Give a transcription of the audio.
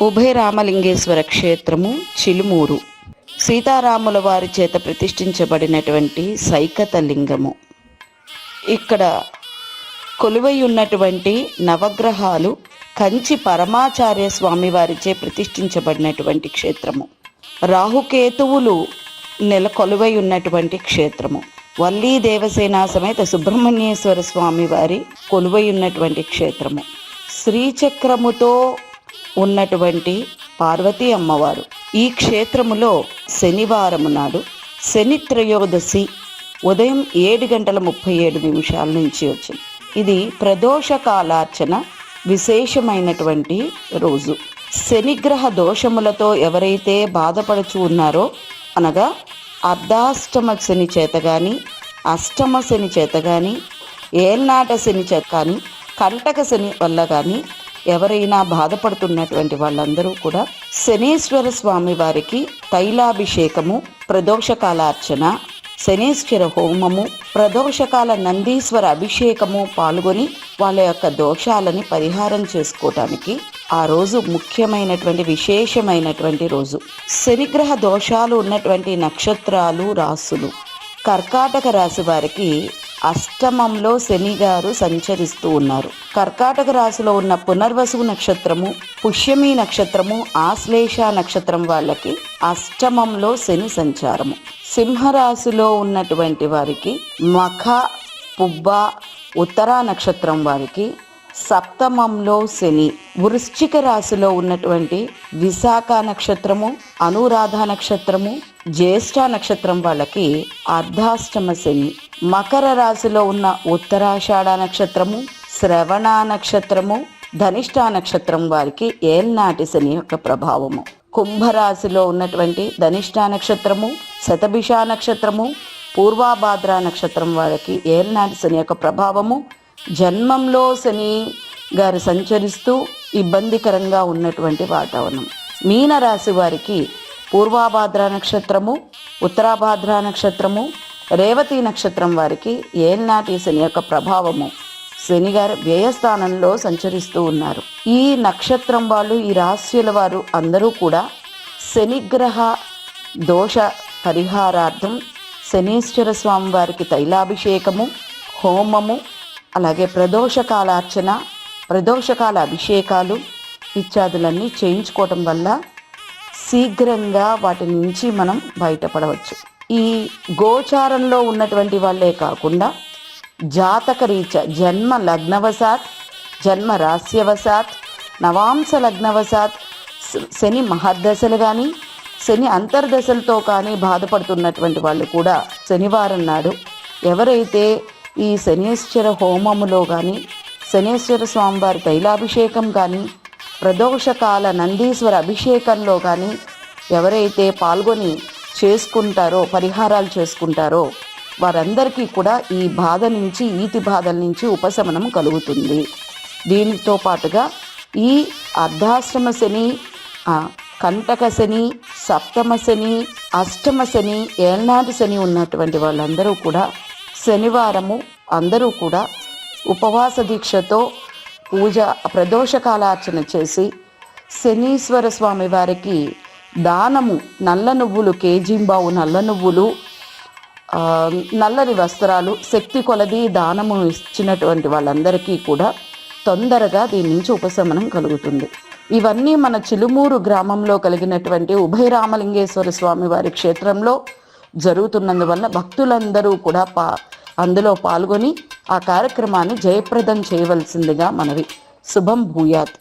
ఉభయ రామలింగేశ్వర క్షేత్రము చిలుమూరు. సీతారాముల వారి చేత ప్రతిష్ఠించబడినటువంటి సైకత లింగము. ఇక్కడ కొలువై ఉన్నటువంటి నవగ్రహాలు కంచి పరమాచార్య స్వామి వారిచే ప్రతిష్ఠించబడినటువంటి క్షేత్రము. రాహుకేతువులు నెల కొలువై ఉన్నటువంటి క్షేత్రము. వల్లీ దేవసేన సమేత సుబ్రహ్మణ్యేశ్వర స్వామి వారి కొలువై ఉన్నటువంటి క్షేత్రము. శ్రీచక్రముతో ఉన్నటువంటి పార్వతీ అమ్మవారు. ఈ క్షేత్రములో శనివారము నాడు శని త్రయోదశి ఉదయం ఏడు గంటల ముప్పై ఏడు నిమిషాల నుంచి వచ్చింది. ఇది ప్రదోష కాలార్చన విశేషమైనటువంటి రోజు. శనిగ్రహ దోషములతో ఎవరైతే బాధపడుచు ఉన్నారో అనగా అర్ధాష్టమ శని చేత కానీ అష్టమ శని చేత కానీ ఏల్నాట శని చేత కానీ కంటక శని వల్ల కానీ ఎవరైనా బాధపడుతున్నటువంటి వాళ్ళందరూ కూడా శనీశ్వర స్వామి వారికి తైలాభిషేకము ప్రదోషకాలార్చన శనీశ్వర హోమము ప్రదోషకాల నందీశ్వర అభిషేకము పాల్గొని వాళ్ళ యొక్క దోషాలని పరిహారం చేసుకోవటానికి ఆ రోజు ముఖ్యమైనటువంటి విశేషమైనటువంటి రోజు. శనిగ్రహ దోషాలు ఉన్నటువంటి నక్షత్రాలు రాసులు. కర్కాటక రాశి వారికి అష్టమంలో శని గారు సంచరిస్తూ ఉన్నారు. కర్కాటక రాశిలో ఉన్న పునర్వసు నక్షత్రము పుష్యమి నక్షత్రము ఆశ్లేష నక్షత్రం వాళ్ళకి అష్టమంలో శని సంచారము. సింహరాశిలో ఉన్నటువంటి వారికి మఖ పుబ్బ ఉత్తరా నక్షత్రం వారికి సప్తమంలో శని. వృశ్చిక రాశిలో ఉన్నటువంటి విశాఖ నక్షత్రము అనురాధ నక్షత్రము జ్యేష్ఠ నక్షత్రం వాళ్ళకి అర్ధాష్టమ శని. మకర రాశిలో ఉన్న ఉత్తరాషాఢ నక్షత్రము శ్రవణ నక్షత్రము ధనిష్ట నక్షత్రం వారికి ఏల్నాటి శని యొక్క ప్రభావము. కుంభరాశిలో ఉన్నటువంటి ధనిష్ట నక్షత్రము శతభిష నక్షత్రము పూర్వాభాద్ర నక్షత్రం వారికి ఏల్నాటి శని యొక్క ప్రభావము జన్మంలో శని గారు సంచరిస్తూ ఇబ్బందికరంగా ఉన్నటువంటి వాతావరణం. మీనరాశి వారికి పూర్వాభాద్ర నక్షత్రము ఉత్తరాభాద్ర నక్షత్రము రేవతి నక్షత్రం వారికి ఏల్నాటి శని యొక్క ప్రభావము. శని గారు వ్యయస్థానంలో సంచరిస్తూ ఉన్నారు. ఈ నక్షత్రం వాళ్ళు ఈ రాశుల వారు అందరూ కూడా శనిగ్రహ దోష పరిహారార్థం శనీశ్వర స్వామి వారికి తైలాభిషేకము హోమము అలాగే ప్రదోషకాల అర్చన ప్రదోషకాల అభిషేకాలు ఇత్యాదులన్నీ చేయించుకోవటం వల్ల శీఘ్రంగా వాటి నుంచి మనం బయటపడవచ్చు. ఈ గోచారంలో ఉన్నటువంటి వాళ్ళే కాకుండా జాతక రీత్యా జన్మ లగ్నవశాత్ జన్మ రాస్యవశాత్ నవాంశ లగ్నవశాత్ శ- శని మహర్దశలు కానీ శని అంతర్దశలతో కానీ బాధపడుతున్నటువంటి వాళ్ళు కూడా శనివారం నాడు ఎవరైతే ఈ శనీశ్వర హోమములో కానీ శనీశ్వర స్వామివారి తైలాభిషేకం కానీ ప్రదోషకాల నందీశ్వర అభిషేకంలో కానీ ఎవరైతే పాల్గొని చేసుకుంటారో పరిహారాలు చేసుకుంటారో వారందరికీ కూడా ఈ బాధ నుంచి ఈతి బాధల నుంచి ఉపశమనం కలుగుతుంది. దీనితో పాటుగా ఈ అర్ధాశ్రమ శని కంటక శని సప్తమ శని అష్టమ శని ఏళ్నాటి శని ఉన్నటువంటి వాళ్ళందరూ కూడా శనివారము అందరూ కూడా ఉపవాస దీక్షతో పూజ ప్రదోషకాలార్చన చేసి శనీశ్వర స్వామి వారికి దానము నల్ల నువ్వులు కేజీంబావు నల్ల నువ్వులు నల్లని వస్త్రాలు శక్తి కొలది దానము ఇచ్చినటువంటి వాళ్ళందరికీ కూడా తొందరగా దీని నుంచి ఉపశమనం కలుగుతుంది. ఇవన్నీ మన చిలుమూరు గ్రామంలో కలిగినటువంటి ఉభయ రామలింగేశ్వర స్వామి వారి క్షేత్రంలో జరుగుతున్నందువల్ల భక్తులందరూ కూడా పా అందులో పాల్గొని ఆ కార్యక్రమాన్ని జయప్రదం చేయవలసిందిగా మనవి. శుభం భూయాత్.